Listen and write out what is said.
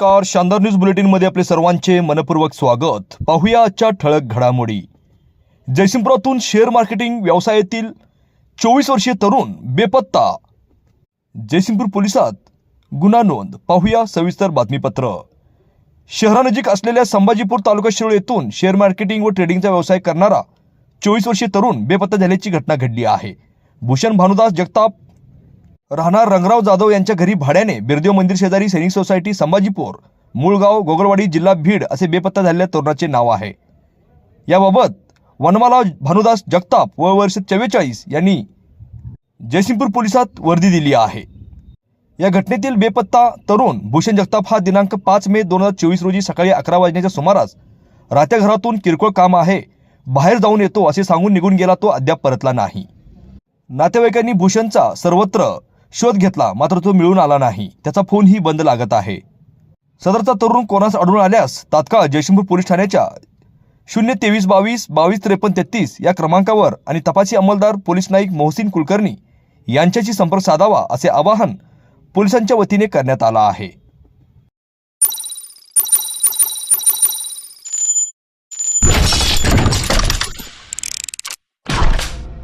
नमस्कार शानदार न्यूज बुलेटिनमध्ये आपले सर्वांचे मनपूर्वक स्वागत. पाहूया आजच्या ठळक घडामोडी. जयसिंगपुरातून शेअर मार्केटिंग व्यवसायातील चोवीस वर्षीय तरुण बेपत्ता. जयसिंगपूर पोलिसात गुन्हा नोंद. पाहूया सविस्तर बातमीपत्र. शहरानजीक असलेल्या संभाजीपूर तालुका शिरोळ येथून शेअर मार्केटिंग व ट्रेडिंगचा व्यवसाय करणारा चोवीस वर्षीय तरुण बेपत्ता झाल्याची घटना घडली आहे. भूषण भानुदास जगताप राहणार रंगराव जाधव यांच्या घरी भाड्याने बिरदेव मंदिर शेजारी सैनिक सोसायटी संभाजीपूर मूळगाव गोगलवाडी जिल्हा भीड असे बेपत्ता झालेल्या तरुणाचे नाव आहे. याबाबत वनमाला भानुदास जगताप व वर्ष चव्वेचाळीस यांनी जयसिंगपूर पोलिसात वर्दी दिली आहे. या घटनेतील बेपत्ता तरुण भूषण जगताप हा दिनांक पाच मे दोन हजार चोवीस रोजी सकाळी अकरा वाजण्याच्या सुमारास राहत्या घरातून किरकोळ काम आहे बाहेर जाऊन येतो असे सांगून निघून गेला तो अद्याप परतला नाही. नातेवाईकांनी भूषणचा सर्वत्र शोध घेतला मात्र तो मिळून आला नाही. त्याचा फोनही बंद लागत आहे. सदरचा तरुण कोणास आढळून आल्यास तात्काळ जयशंपूर पोलीस ठाण्याच्या शून्य तेवीस बावीस बावीस त्रेपन्न तेहतीस या क्रमांकावर आणि तपासी अंमलदार पोलीस नाईक मोहसिन कुलकर्णी यांच्याशी संपर्क साधावा असे आवाहन पोलिसांच्या वतीने करण्यात आला आहे.